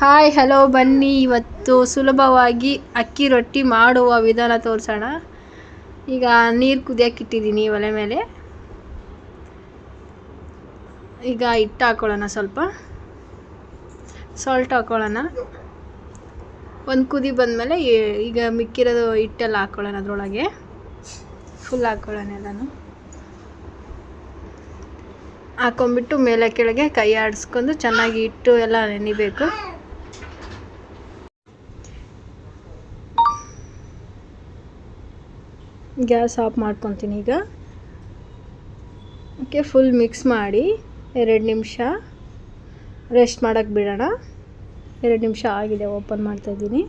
Hi hello ಬನ್ನಿ. ಇವತ್ತು ಸುಲಭವಾಗಿ ಅಕ್ಕಿ ರೊಟ್ಟಿ ಮಾಡುವ ವಿಧಾನ ತೋರಿಸೋಣ. ಈಗ ನೀರು ಕುದಿಯೋಕೆ ಇಟ್ಟಿದ್ದೀನಿ ಒಲೆ ಮೇಲೆ. ಈಗ ಹಿಟ್ಟು ಹಾಕೊಳ್ಳೋಣ ಸ್ವಲ್ಪ. ಸಾಲ್ಟ್ ಹಾಕೊಳ್ಳೋಣ. ಒಂದು ಕುದಿ ಬಂದಮೇಲೆ ಈಗ ಮಿಕ್ಕಿರೋದು ಹಿಟ್ಟೆಲ್ಲ ಹಾಕ್ಕೊಳ್ಳೋಣ ಅದರೊಳಗೆ. ಫುಲ್ ಹಾಕ್ಕೊಳ್ಳೋಣ ಎಲ್ಲನೂ. ಹಾಕೊಂಬಿಟ್ಟು ಮೇಲೆ ಕೆಳಗೆ ಕೈ ಆಡಿಸ್ಕೊಂಡು ಚೆನ್ನಾಗಿ ಹಿಟ್ಟು ಎಲ್ಲ ನೆನಿಬೇಕು. ಗ್ಯಾಸ್ ಆಫ್ ಮಾಡ್ಕೊತೀನಿ ಈಗ. ಓಕೆ ಫುಲ್ ಮಿಕ್ಸ್ ಮಾಡಿ ಎರಡು ನಿಮಿಷ ರೆಸ್ಟ್ ಮಾಡೋಕ್ಕೆ ಬಿಡೋಣ. ಎರಡು ನಿಮಿಷ ಆಗಿದೆ ಓಪನ್ ಮಾಡ್ತಾಯಿದ್ದೀನಿ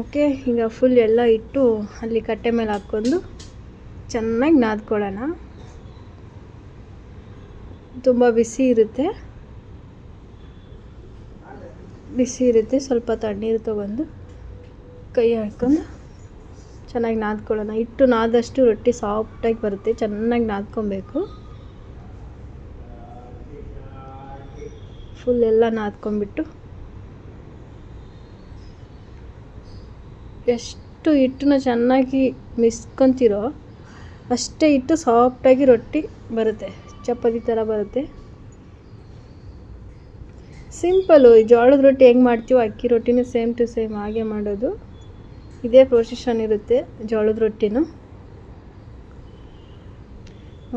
ಓಕೆ ಈಗ ಫುಲ್ ಎಲ್ಲ ಇಟ್ಟು ಅಲ್ಲಿ ಕಟ್ಟೆ ಮೇಲೆ ಹಾಕ್ಕೊಂಡು ಚೆನ್ನಾಗಿ ನಾದ್ಕೊಳ್ಳೋಣ. ತುಂಬ ಬಿಸಿ ಇರುತ್ತೆ. ಬಿಸಿ ಇರುತ್ತೆ, ಸ್ವಲ್ಪ ತಣ್ಣೀರು ತೊಗೊಂಡು. ಕೈ ಹಾಕ್ಕೊಂಡು ಚೆನ್ನಾಗಿ ನಾದ್ಕೊಳ್ಳೋಣ. ಹಿಟ್ಟು ನಾದಷ್ಟು ರೊಟ್ಟಿ ಸಾಫ್ಟಾಗಿ ಬರುತ್ತೆ, ಚೆನ್ನಾಗಿ ನಾದ್ಕೊಬೇಕು. ಫುಲ್ ಎಲ್ಲ ನಾದ್ಕೊಂಬಿಟ್ಟು ಎಷ್ಟು ಹಿಟ್ಟನ್ನ ಚೆನ್ನಾಗಿ ಮಿಸ್ಕೊತಿರೋ ಅಷ್ಟೇ ಹಿಟ್ಟು ಸಾಫ್ಟಾಗಿ ರೊಟ್ಟಿ ಬರುತ್ತೆ, ಚಪಾತಿ ಥರ ಬರುತ್ತೆ. ಸಿಂಪಲ್ಲು ಜೋಳದ ರೊಟ್ಟಿ ಹೆಂಗೆ ಮಾಡ್ತೀವೋ ಅಕ್ಕಿ ರೊಟ್ಟಿನೂ ಸೇಮ್ ಟು ಸೇಮ್ ಹಾಗೆ ಮಾಡೋದು. ಇದೇ ಪ್ರೊಸೆಷನ್ ಇರುತ್ತೆ, ಜೋಳದ ರೊಟ್ಟಿನೂ.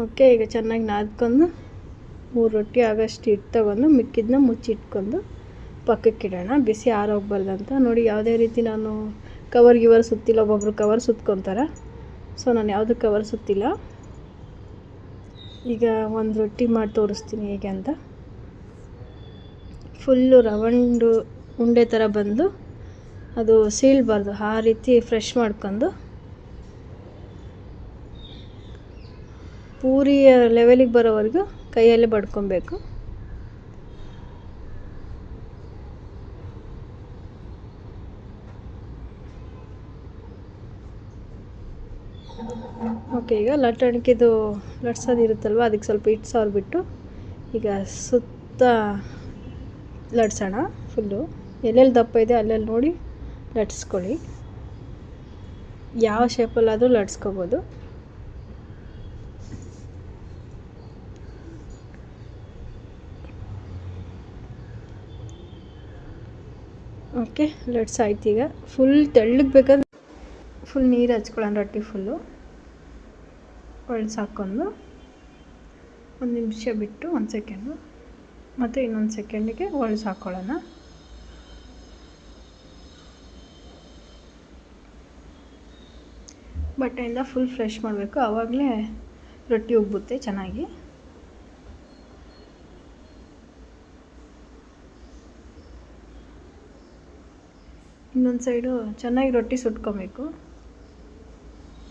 ಓಕೆ ಈಗ ಚೆನ್ನಾಗಿ ನಾದ್ಕೊಂಡು ಮೂರು ರೊಟ್ಟಿ ಆಗೋಷ್ಟು ಹಿಟ್ಟು ತಗೊಂಡು ಮಿಕ್ಕಿದ್ನ ಮುಚ್ಚಿಟ್ಕೊಂಡು ಪಕ್ಕಕ್ಕಿಡೋಣ ಬಿಸಿ ಆರೋಗ್ಬಾರ್ದಂತ. ನೋಡಿ, ಯಾವುದೇ ರೀತಿ ನಾನು ಕವರ್ ಗಿವರ್ ಸುತ್ತಿಲ್ಲ, ಒಬ್ಬೊಬ್ರು ಕವರ್ ಸುತ್ಕೊತಾರೆ. ಸೊ ನಾನು ಯಾವುದು ಕವರ್ ಸುತ್ತಿಲ್ಲ. ಈಗ ಒಂದು ರೊಟ್ಟಿ ಮಾಡಿ ತೋರಿಸ್ತೀನಿ ಹೇಗೆ ಅಂತ. ಫುಲ್ಲು ರವಂಡು ಉಂಡೆ ಥರ ಬಂದು ಅದು ಸೀಳ್ಬಾರ್ದು, ಆ ರೀತಿ ಫ್ರೆಶ್ ಮಾಡ್ಕೊಂಡು ಪೂರಿಯ ಲೆವೆಲಿಗೆ ಬರೋವರೆಗೂ ಕೈಯಲ್ಲೇ ಬಡ್ಕೊಬೇಕು. ಓಕೆ ಈಗ ಲಟ್ಟಣಿಕೆದು ಲಟ್ಸೋದು ಇರುತ್ತಲ್ವ, ಅದಕ್ಕೆ ಸ್ವಲ್ಪ ಹಿಟ್ಟು ಸಾವಿರ್ಬಿಟ್ಟು ಈಗ ಸುತ್ತ ಲಟ್ಸೋಣ ಫುಲ್ಲು ಎಲ್ಲೆಲ್ಲಿ ದಪ್ಪ ಇದೆ ಅಲ್ಲೆಲ್ಲಿ ನೋಡಿ ಲಟ್ಸ್ಕೊಳ್ಳಿ. ಯಾವ ಶೇಪಲ್ಲಾದರೂ ಲಟ್ಸ್ಕೋಬೋದು. ಓಕೆ, ಲಟ್ಸ್ ಆಯ್ತು ಈಗ. ಫುಲ್ ತೆಳ್ಳಗೆ ಬೇಕಾದ್ರೆ ಫುಲ್ ನೀರು ಹಚ್ಕೊಳ್ಳೋಣ, ರೊಟ್ಟಿ ಫುಲ್ಲು. ಹಾಕ್ಕೊಂಡು ಒಂದು ನಿಮಿಷ ಬಿಟ್ಟು ಒಂದು ಸೆಕೆಂಡು ಮತ್ತು ಇನ್ನೊಂದು ಸೆಕೆಂಡಿಗೆ ಒಳ್ಸ್ ಬಟ್ಟೆಯಿಂದ ಫುಲ್ ಫ್ರೆಶ್ ಮಾಡಬೇಕು. ಆವಾಗಲೇ ರೊಟ್ಟಿ ಉಬ್ಬುತ್ತೆ ಚೆನ್ನಾಗಿ. ಇನ್ನೊಂದು ಸೈಡು ಚೆನ್ನಾಗಿ ರೊಟ್ಟಿ ಸುಟ್ಕೊಬೇಕು.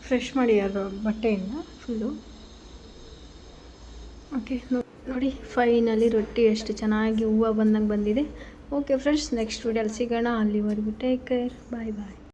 ಫ್ರೆಶ್ ಮಾಡಿ ಅದು ಬಟ್ಟೆಯಿಂದ ಫುಲ್ಲು ಓಕೆ ನೋಡಿ ಫೈನಲಿ ರೊಟ್ಟಿ ಎಷ್ಟು ಚೆನ್ನಾಗಿ ಹೂವು ಬಂದಂಗೆ ಬಂದಿದೆ. ಓಕೆ ಫ್ರೆಂಡ್ಸ್ ನೆಕ್ಸ್ಟ್ ವೀಡಿಯೋಲಿ ಸಿಗೋಣ. ಅಲ್ಲಿವರೆಗೂ ಟೇಕ್ ಕೇರ್ ಬಾಯ್ ಬಾಯ್